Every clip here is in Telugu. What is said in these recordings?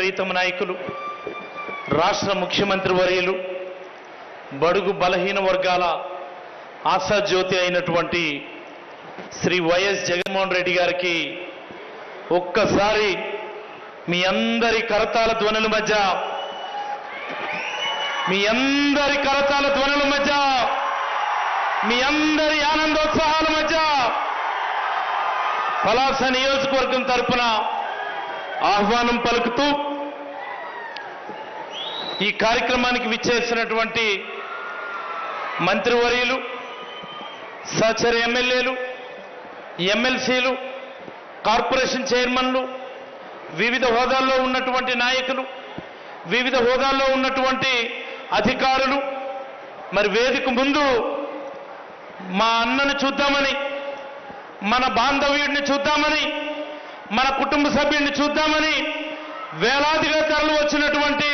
ప్రీతమ నాయకులు రాష్ట్ర ముఖ్యమంత్రి వర్యులు బడుగు బలహీన వర్గాల ఆశాజ్యోతి అయినటువంటి శ్రీ వైఎస్ జగన్మోహన్ రెడ్డి గారికి ఒక్కసారి మీ అందరి కరతాల ధ్వనుల మధ్య మీ అందరి కరతాల ధ్వనుల మధ్య మీ అందరి ఆనందోత్సాహాల మధ్య పలాస నియోజకవర్గం తరపున ఆహ్వానం పలుకుతూ ఈ కార్యక్రమానికి విచ్చేసినటువంటి మంత్రివర్యులు సహచర ఎమ్మెల్యేలు ఎమ్మెల్సీలు కార్పొరేషన్ చైర్మన్లు వివిధ హోదాల్లో ఉన్నటువంటి నాయకులు వివిధ హోదాల్లో ఉన్నటువంటి అధికారులు. మరి వేదిక ముందు మా అన్నను చూద్దామని మన బాంధవ్యుడిని చూద్దామని మన కుటుంబ సభ్యుడిని చూద్దామని వేలాదిగా తరలి వచ్చినటువంటి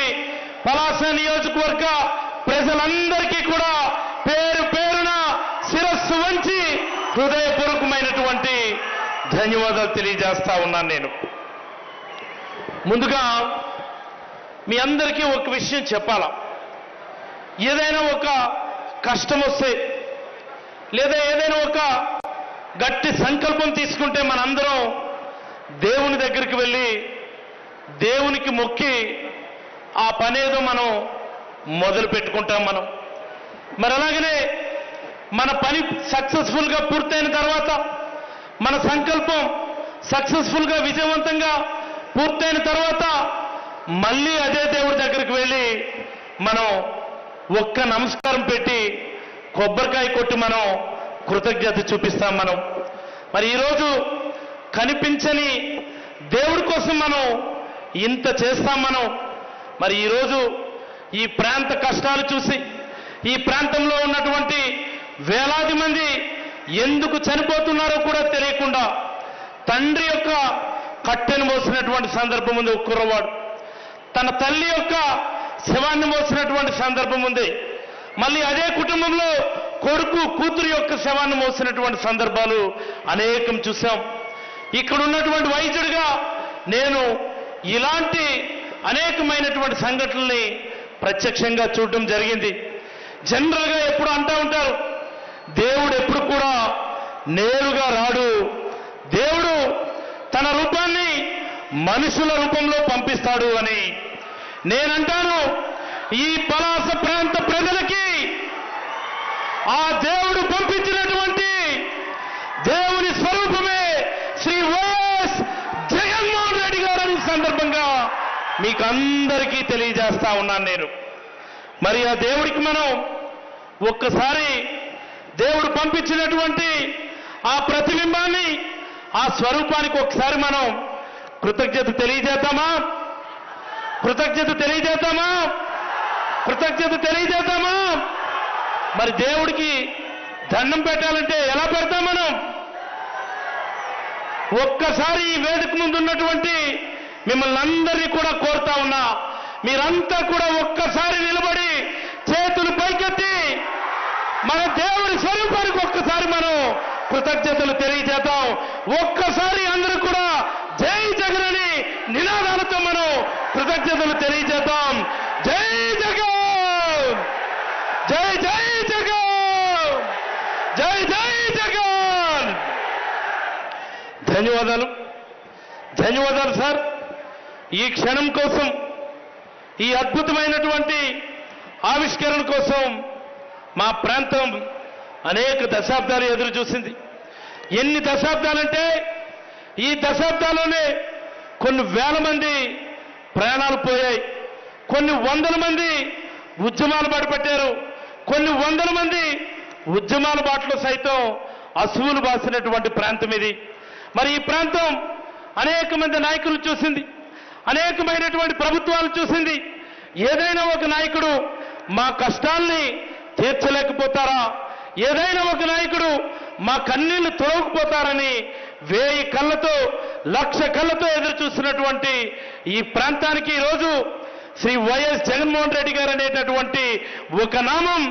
పలాస నియోజకవర్గ ప్రజలందరికీ కూడా పేరు పేరున శిరస్సు వంచి హృదయపూర్వకమైనటువంటి ధన్యవాదాలు తెలియజేస్తా ఉన్నాను నేను. ముందుగా మీ అందరికీ ఒక విషయం చెప్పాలా? ఏదైనా ఒక కష్టం వస్తే లేదా ఏదైనా ఒక గట్టి సంకల్పం తీసుకుంటే మనందరం దేవుని దగ్గరికి వెళ్ళి దేవునికి మొక్కి ఆ పనేదో మనం మొదలు పెట్టుకుంటాం మనం. మరి అలాగనే మన పని సక్సెస్ఫుల్గా పూర్తయిన తర్వాత మన సంకల్పం సక్సెస్ఫుల్గా విజయవంతంగా పూర్తయిన తర్వాత మళ్ళీ అదే దేవుడి దగ్గరికి వెళ్ళి మనం ఒక్క నమస్కారం పెట్టి కొబ్బరికాయ కొట్టి మనం కృతజ్ఞత చూపిస్తాం మనం. మరి ఈరోజు కనిపించని దేవుడి కోసం మనం ఇంత చేస్తాం మనం. మరి ఈరోజు ఈ ప్రాంత కష్టాలు చూసి ఈ ప్రాంతంలో ఉన్నటువంటి వేలాది మంది ఎందుకు చనిపోతున్నారో కూడా తెలియకుండా తండ్రి యొక్క కట్టెను మోసినటువంటి సందర్భం ఉంది కుర్రవాడు. తన తల్లి యొక్క శవాన్ని మోసినటువంటి సందర్భం ఉంది. మళ్ళీ అదే కుటుంబంలో కొడుకు కూతురు యొక్క శవాన్ని మోసినటువంటి సందర్భాలు అనేకం చూసాం. ఇక్కడ ఉన్నటువంటి వైద్యుడిగా నేను ఇలాంటి అనేకమైనటువంటి సంఘటనల్ని ప్రత్యక్షంగా చూడటం జరిగింది. జనరల్గా ఎప్పుడు అంటూ ఉంటారు దేవుడు ఎప్పుడు కూడా నేరుగా రాడు. దేవుడు తన రూపాన్ని మనుషుల రూపంలో పంపిస్తాడు అని నేనంటాను. ఈ పలాస ప్రాంత ప్రజలకి ఆ దేవుడు పంపించినటువంటి దేవుని స్వరూప మీకు అందరికీ తెలియజేస్తా ఉన్నాను నేను. మరి ఆ దేవుడికి మనం ఒక్కసారి దేవుడు పంపించినటువంటి ఆ ప్రతిబింబాన్ని ఆ స్వరూపానికి ఒకసారి మనం కృతజ్ఞత తెలియజేద్దామా? కృతజ్ఞత తెలియజేద్దామా? కృతజ్ఞత తెలియజేద్దామా? మరి దేవుడికి దండం పెట్టాలంటే ఎలా పెడతాం మనం? ఒక్కసారి ఈ వేదిక ముందు ఉన్నటువంటి మిమ్మల్ని అందరినీ కూడా కోరుతా ఉన్నా. మీరంతా కూడా ఒక్కసారి నిలబడి చేతులు పైకెత్తి మన దేవుని స్వరూపానికి ఒక్కసారి మనం కృతజ్ఞతలు తెలియజేద్దాం. ఒక్కసారి అందరూ కూడా జై జగనని నినాదాలతో మనం కృతజ్ఞతలు తెలియజేద్దాం. జై జగన్! జై జై జగన్! జై జై జగన్! ధన్యవాదాలు. ధన్యవాదాలు సార్. ఈ క్షణం కోసం ఈ అద్భుతమైనటువంటి ఆవిష్కరణ కోసం మా ప్రాంతం అనేక దశాబ్దాలు ఎదురు చూసింది. ఎన్ని దశాబ్దాలంటే ఈ దశాబ్దాల్లోనే కొన్ని వేల మంది ప్రాణాలు పోయాయి. కొన్ని వందల మంది ఉద్యమాలు బడిపెట్టారు కొన్ని వందల మంది ఉద్యమాల బాటలో సైతం అసువులు బాసినటువంటి ప్రాంతం ఇది. మరి ఈ ప్రాంతం అనేక మంది నాయకులు చూసింది. అనేకమైనటువంటి ప్రభుత్వాలు చూసింది. ఏదైనా ఒక నాయకుడు మా కష్టాల్ని తీర్చలేకపోతారా? ఏదైనా ఒక నాయకుడు మా కన్నీళ్ళు తొలగిపోతారని వేయి కళ్ళతో లక్ష కళ్ళతో ఎదురు చూస్తున్నటువంటి ఈ ప్రాంతానికి ఈరోజు శ్రీ వైఎస్ జగన్మోహన్ రెడ్డి గారు అనేటటువంటి ఒక నామం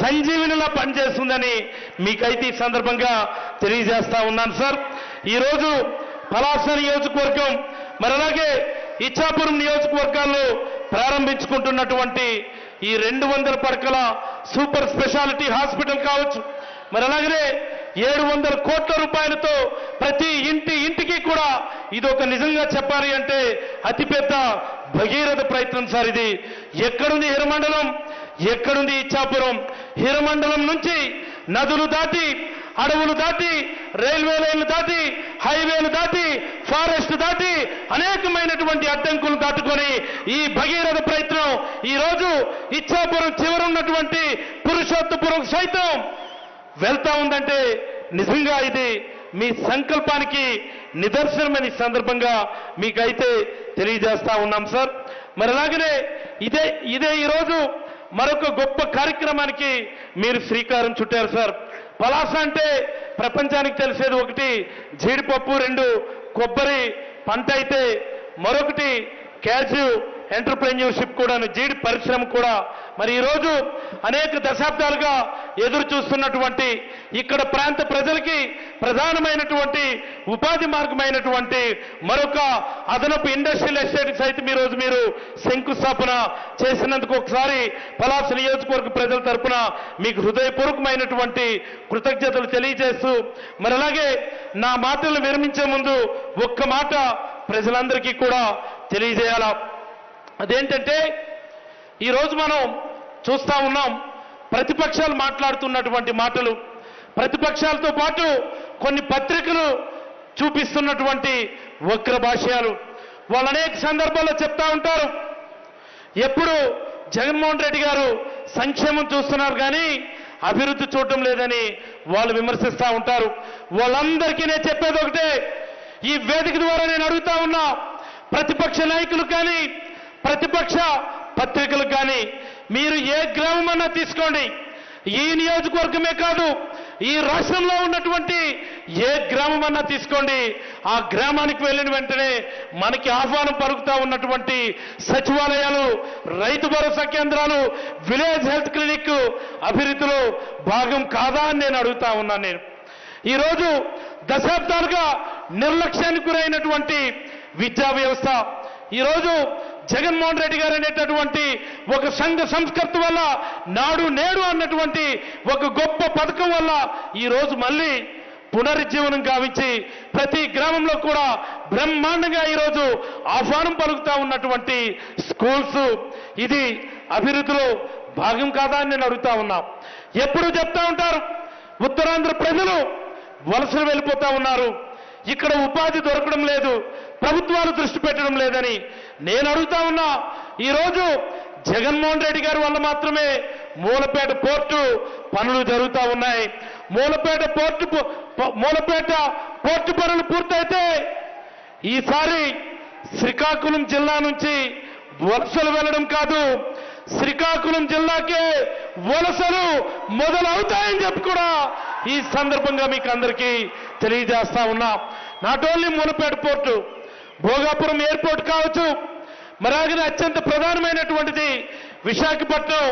సంజీవినిలా పనిచేస్తుందని మీకైతే ఈ సందర్భంగా తెలియజేస్తా ఉన్నాను సార్. ఈరోజు పలాస నియోజకవర్గం మరి అలాగే ఇచ్చాపురం నియోజకవర్గాల్లో ప్రారంభించుకుంటున్నటువంటి ఈ రెండు వందల పడకల సూపర్ స్పెషాలిటీ హాస్పిటల్ కావచ్చు. మరి అలాగనే ఏడు వందల కోట్ల రూపాయలతో ప్రతి ఇంటి ఇంటికి కూడా ఇది ఒక నిజంగా చెప్పాలి అంటే అతిపెద్ద భగీరథ ప్రయత్నం సార్ ఇది. ఎక్కడుంది హిరమండలం? ఎక్కడుంది ఇచ్చాపురం? హిరమండలం నుంచి నదులు దాటి అడవులు దాటి రైల్వే లైన్లు దాటి హైవేలు దాటి ఫారెస్ట్ దాటి అనేకమైనటువంటి అడ్డంకులు దాటుకొని ఈ భగీరథ ప్రయత్నం ఈరోజు ఇచ్చాపురం చివరున్నటువంటి పురుషోత్తపురం సైతం వెళ్తా ఉందంటే నిజంగా ఇది మీ సంకల్పానికి నిదర్శనమైన సందర్భంగా మీకైతే తెలియజేస్తా ఉన్నాం సార్. మరి అలాగనే ఇదే ఇదే ఈరోజు మరొక గొప్ప కార్యక్రమానికి మీరు శ్రీకారం చుట్టారు సార్. పలాస అంటే ప్రపంచానికి తెలిసేది ఒకటి జీడిపప్పు రెండు కొబ్బరి పంట అయితే మరొకటి క్యాల్సియం ఎంటర్ప్రెన్యూర్షిప్ కూడాను జీడి పరిశ్రమ కూడా మరి ఈరోజు అనేక దశాబ్దాలుగా ఎదురు చూస్తున్నటువంటి ఇక్కడ ప్రాంత ప్రజలకి ప్రధానమైనటువంటి ఉపాధి మార్గమైనటువంటి మరొక అదనపు ఇండస్ట్రియల్ ఎస్టేట్ సైతం ఈరోజు రోజు మీరు శంకుస్థాపన చేసినందుకు ఒకసారి పలాస నియోజకవర్గ ప్రజల తరపున మీకు హృదయపూర్వకమైనటువంటి కృతజ్ఞతలు తెలియజేస్తూ మరి అలాగే నా మాటలు విరమించే ముందు ఒక్క మాట ప్రజలందరికీ కూడా తెలియజేయాలా? అదేంటంటే ఈరోజు మనం చూస్తా ఉన్నాం ప్రతిపక్షాలు మాట్లాడుతున్నటువంటి మాటలు. ప్రతిపక్షాలతో పాటు కొన్ని పత్రికలు చూపిస్తున్నటువంటి వక్ర భాష్యాలు. వాళ్ళు అనేక సందర్భాల్లో చెప్తా ఉంటారు. ఎప్పుడు జగన్మోహన్ రెడ్డి గారు సంక్షేమం చూస్తున్నారు కానీ అభివృద్ధి చూడటం లేదని వాళ్ళు విమర్శిస్తూ ఉంటారు. వాళ్ళందరికీ నేను చెప్పేది ఒకటే. ఈ వేదిక ద్వారా నేను అడుగుతా ఉన్నా ప్రతిపక్ష నాయకులు కానీ ప్రతిపక్ష పత్రికలు కానీ మీరు ఏ గ్రామం అన్నా తీసుకోండి. ఈ నియోజకవర్గమే కాదు ఈ రాష్ట్రంలో ఉన్నటువంటి ఏ గ్రామం అన్నా తీసుకోండి. ఆ గ్రామానికి వెళ్ళిన వెంటనే మనకి ఆహ్వానం పలుకుతా ఉన్నటువంటి సచివాలయాలు రైతు భరోసా కేంద్రాలు విలేజ్ హెల్త్ క్లినిక్ అభివృద్ధిలో భాగం కాదా అని నేను అడుగుతా ఉన్నాను నేను. ఈరోజు దశాబ్దాలుగా నిర్లక్ష్యానికి గురైనటువంటి విద్యా వ్యవస్థ. ఈరోజు జగన్మోహన్ రెడ్డి గారు అనేటటువంటి ఒక సంఘ సంస్కృతి వల్ల నాడు నేడు అన్నటువంటి ఒక గొప్ప పథకం వల్ల ఈరోజు మళ్ళీ పునరుజ్జీవనం గావించి ప్రతి గ్రామంలో కూడా బ్రహ్మాండంగా ఈరోజు ఆహ్వానం పలుకుతా ఉన్నటువంటి స్కూల్స్. ఇది అభివృద్ధిలో భాగం కాదా అని నేను అడుగుతా ఉన్నా. ఎప్పుడు చెప్తా ఉంటారు ఉత్తరాంధ్ర ప్రజలు వలసలు వెళ్ళిపోతా ఉన్నారు. ఇక్కడ ఉపాధి దొరకడం లేదు ప్రభుత్వాలు దృష్టి పెట్టడం లేదని నేను అడుగుతా ఉన్నా. ఈరోజు జగన్మోహన్ రెడ్డి గారి వల్ల మాత్రమే మూలపేట పోర్టు పనులు జరుగుతూ ఉన్నాయి. మూలపేట పోర్టు మూలపేట పోర్టు పనులు పూర్తయితే ఈసారి శ్రీకాకుళం జిల్లా నుంచి వలసలు వెళ్ళడం కాదు. శ్రీకాకుళం జిల్లాకే వలసలు మొదలవుతాయని చెప్పి కూడా ఈ సందర్భంగా మీకు అందరికీ తెలియజేస్తా ఉన్నా. Not only Mulapeta port Bhogapuram airport కావచ్చు. మరాగిన అత్యంత ప్రధానమైనటువంటిది విశాఖపట్నం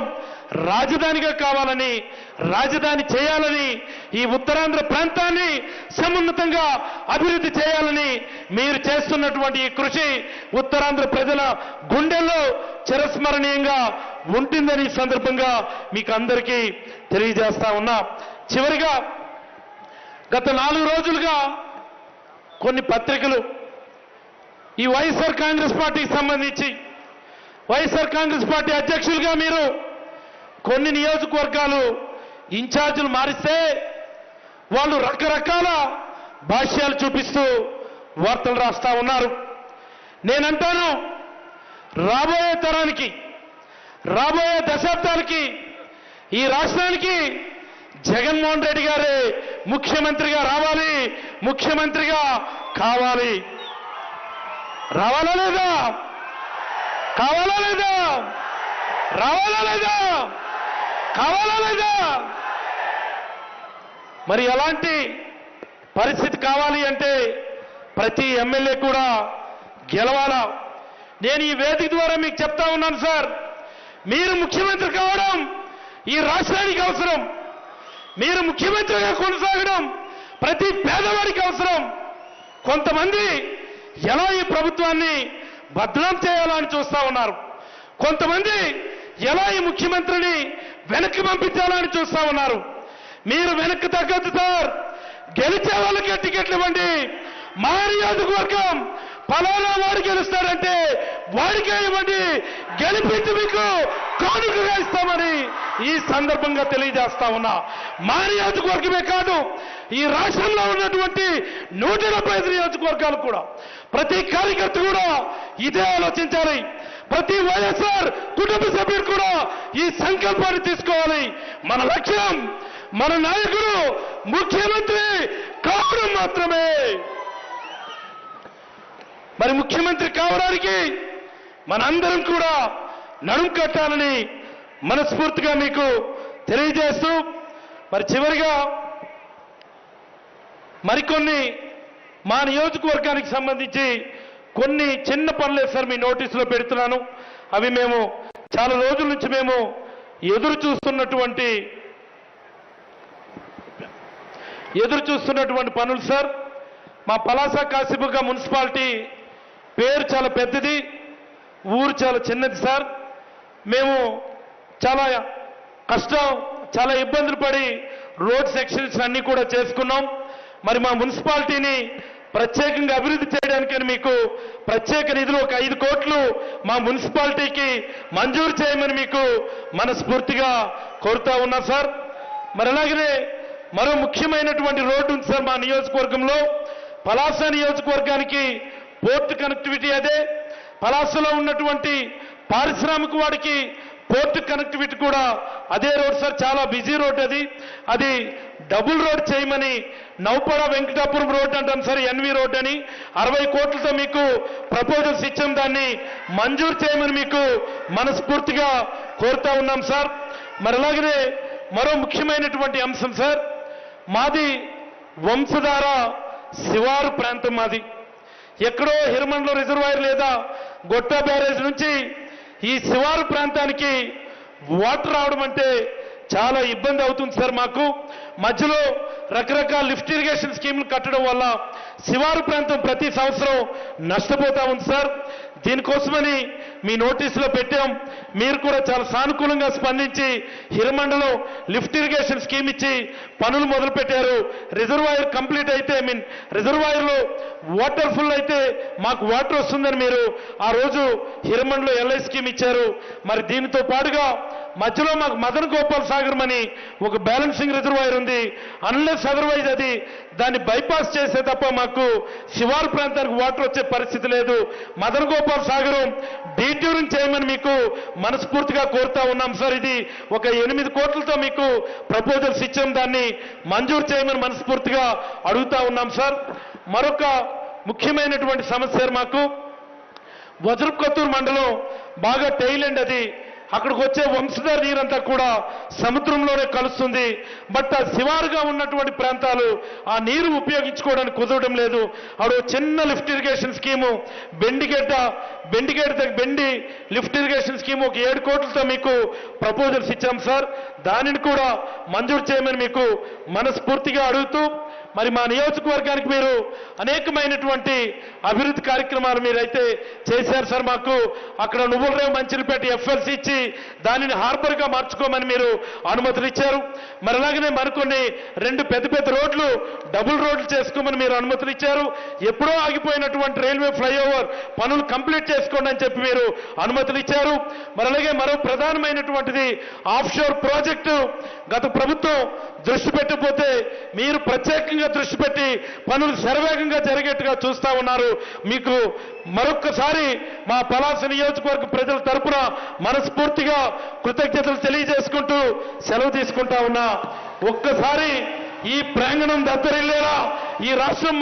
రాజధానిగా కావాలని రాజధాని చేయాలని ఈ ఉత్తరాంధ్ర ప్రాంతాన్ని సమున్నతంగా అభివృద్ధి చేయాలని మీరు చేస్తున్నటువంటి ఈ కృషి ఉత్తరాంధ్ర ప్రజల గుండెల్లో చిరస్మరణీయంగా ఉంటుందని సందర్భంగా మీకు అందరికీ తెలియజేస్తా ఉన్నా. చివరిగా గత నాలుగు రోజులుగా కొన్ని పత్రికలు ఈ వైఎస్ఆర్ కాంగ్రెస్ పార్టీకి సంబంధించి వైఎస్ఆర్ కాంగ్రెస్ పార్టీ అధ్యక్షులుగా మీరు కొన్ని నియోజకవర్గాలు ఇన్ఛార్జీలు మారిస్తే వాళ్ళు రకరకాల భాష్యాలు చూపిస్తూ వార్తలు రాస్తా ఉన్నారు. నేనంటాను రాబోయే తరానికి రాబోయే దశాబ్దాలకి ఈ రాష్ట్రానికి జగన్మోహన్ రెడ్డి గారే ముఖ్యమంత్రిగా రావాలి ముఖ్యమంత్రిగా కావాలి. రావాలా లేదా కావాలా లేదా రావాలా లేదా కావాలా లేదా మరి ఎలాంటి పరిస్థితి కావాలి అంటే ప్రతి ఎమ్మెల్యే కూడా గెలవాలా? నేను ఈ వేదిక ద్వారా మీకు చెప్తా ఉన్నాను సార్. మీరు ముఖ్యమంత్రి కావడం ఈ రాష్ట్రానికి అవసరం. మీరు ముఖ్యమంత్రిగా కొనసాగడం ప్రతి పేదవాడికి అవసరం. కొంతమంది ఎలా ఈ ప్రభుత్వాన్ని భద్రం చేయాలని చూస్తా ఉన్నారు. కొంతమంది ఎలా ఈ ముఖ్యమంత్రిని వెనక్కి పంపించాలని చూస్తా ఉన్నారు. మీరు వెనక్కి తగ్గద్దు సార్. గెలిచే వాళ్ళకి టికెట్లు ఇవ్వండి. మా నియోజకవర్గం ఫలానా వాడు గెలుస్తాడంటే వాడికే ఇవ్వండి. గెలిపించి మీకు కానుకగా ఇస్తామని ఈ సందర్భంగా తెలియజేస్తా ఉన్నా. మారి నియోజకవర్గమే కాదు ఈ రాష్ట్రంలో ఉన్నటువంటి నూట డెబ్బై ఐదు నియోజకవర్గాలు కూడా. ప్రతి కార్యకర్త కూడా ఇదే ఆలోచించాలి. ప్రతి వైఎస్ఆర్ కుటుంబ సభ్యుడు కూడా ఈ సంకల్పాన్ని తీసుకోవాలి. మన లక్ష్యం మన నాయకుడు ముఖ్యమంత్రి కావడం మాత్రమే. మరి ముఖ్యమంత్రి కావడానికి మనందరం కూడా నడుం కట్టాలని మనస్ఫూర్తిగా మీకు తెలియజేస్తూ మరి చివరిగా మరికొన్ని మా నియోజకవర్గానికి సంబంధించి కొన్ని చిన్న పనులే సార్ మీ నోటీసులో పెడుతున్నాను. అవి మేము చాలా రోజుల నుంచి మేము ఎదురు చూస్తున్నటువంటి ఎదురు చూస్తున్నటువంటి పనులు సార్. మా పలాస కాశీబుగ్గ మున్సిపాలిటీ పేరు చాలా పెద్దది ఊరు చాలా చిన్నది సార్. మేము చాలా కష్టం చాలా ఇబ్బందులు పడి రోడ్ సెక్షన్స్ అన్నీ కూడా చేసుకున్నాం. మరి మా మున్సిపాలిటీని ప్రత్యేకంగా అభివృద్ధి చేయడానికని మీకు ప్రత్యేక నిధులు ఒక ఐదు కోట్లు మా మున్సిపాలిటీకి మంజూరు చేయమని మీకు మనస్ఫూర్తిగా కోరుతా ఉన్నా సార్. మరి అలాగనే మరో ముఖ్యమైనటువంటి రోడ్డు ఉంది సార్ మా నియోజకవర్గంలో. పలాస నియోజకవర్గానికి పోర్ట్ కనెక్టివిటీ అదే. పలాసలో ఉన్నటువంటి పారిశ్రామిక వాడికి పోర్ట్ కనెక్టివిటీ కూడా అదే రోడ్ సార్ చాలా బిజీ రోడ్ అది. అది డబుల్ రోడ్ చేయమని నౌపడ వెంకటాపురం రోడ్ అంటాం సార్ ఎన్వి రోడ్ అని. అరవై కోట్లతో మీకు ప్రపోజల్స్ ఇచ్చాం. దాన్ని మంజూరు చేయమని మీకు మనస్ఫూర్తిగా కోరుతా ఉన్నాం సార్. మరి అలాగనే మరో ముఖ్యమైనటువంటి అంశం సార్ మాది వంశధార శివారు ప్రాంతం మాది. ఎక్కడో హిరమండలో రిజర్వాయర్ లేదా గొట్ట బ్యారేజ్ నుంచి ఈ శివారు ప్రాంతానికి వాటర్ రావడం అంటే చాలా ఇబ్బంది అవుతుంది సార్ మాకు. మధ్యలో రకరకాల లిఫ్ట్ ఇరిగేషన్ స్కీములు కట్టడం వల్ల శివారు ప్రాంతం ప్రతి సంవత్సరం నష్టపోతా ఉంది సార్. దీనికోసమని మీ నోటీసులో పెట్టాం. మీరు కూడా చాలా సానుకూలంగా స్పందించి హిరమండలం లిఫ్ట్ ఇరిగేషన్ స్కీమ్ ఇచ్చి పనులు మొదలు పెట్టారు రిజర్వాయర్ కంప్లీట్ అయితే ఐ మీన్ రిజర్వాయర్లో వాటర్ ఫుల్ అయితే మాకు వాటర్ వస్తుందని మీరు ఆ రోజు హిరమండలో ఎల్ఐ స్కీమ్ ఇచ్చారు. మరి దీనితో పాటుగా మధ్యలో మాకు మదన్ గోపాల్ సాగర్ అని ఒక బ్యాలెన్సింగ్ రిజర్వాయర్ ఉంది. అన్లెస్ అదర్వైజ్ అది దాన్ని బైపాస్ చేసే తప్ప మాకు శివారు ప్రాంతానికి వాటర్ వచ్చే పరిస్థితి లేదు. మదన్ గోపాల్ సాగరం రీట్యూరింగ్ చేయమని మీకు మనస్ఫూర్తిగా కోరుతా ఉన్నాం సార్. ఇది ఒక ఎనిమిది కోట్లతో మీకు ప్రపోజల్స్ ఇచ్చాం. దాన్ని మంజూరు చేయమని మనస్ఫూర్తిగా అడుగుతా ఉన్నాం సార్. మరొక ముఖ్యమైనటువంటి సమస్య మాకు. వజ్రపు కొత్తూరు మండలం బాగా టైలెండ్ అది అక్కడికి వచ్చే వంశధార నీరంతా కూడా సముద్రంలోనే కలుస్తుంది. బట్ శివారుగా ఉన్నటువంటి ప్రాంతాలు ఆ నీరు ఉపయోగించుకోవడానికి కుదరడం లేదు. అక్కడ ఒక చిన్న lift irrigation scheme Bendigadda Bendigadda దగ్గర బెండి లిఫ్ట్ ఇరిగేషన్ స్కీమ్ ఒక ఏడు కోట్లతో మీకు ప్రపోజల్స్ ఇచ్చాం సార్. దానిని కూడా మంజూరు చేయమని మీకు మనస్ఫూర్తిగా అడుగుతూ మరి మా నియోజకవర్గానికి మీరు అనేకమైనటువంటి అభివృద్ధి కార్యక్రమాలు మీరైతే చేశారు సార్. మాకు అక్కడ నువ్వులరేవు మంచిలపేట ఎఫ్ఎల్సి ఇచ్చి దానిని హార్బర్గా మార్చుకోమని మీరు అనుమతులు ఇచ్చారు. మరి అలాగనే మరికొన్ని రెండు పెద్ద పెద్ద రోడ్లు డబుల్ రోడ్లు చేసుకోమని మీరు అనుమతులు ఇచ్చారు. ఎప్పుడో ఆగిపోయినటువంటి రైల్వే ఫ్లైఓవర్ పనులు కంప్లీట్ చేసుకోండి అని చెప్పి మీరు అనుమతులు ఇచ్చారు. మరి అలాగే మరో ప్రధానమైనటువంటిది ఆఫ్ షోర్ ప్రాజెక్టు గత ప్రభుత్వం దృష్టి పెట్టకపోతే మీరు ప్రత్యేకంగా దృష్టి పెట్టి పనులు శరవేగంగా జరిగేట్టుగా చూస్తా ఉన్నారు. మీకు మరొక్కసారి మా పలాస నియోజకవర్గ ప్రజల తరపున మనస్ఫూర్తిగా కృతజ్ఞతలు తెలియజేసుకుంటూ సెలవు తీసుకుంటా ఉన్నా. ఒక్కసారి ఈ ప్రాంగణం దత్తరిల్లేలా ఈ రాష్ట్రం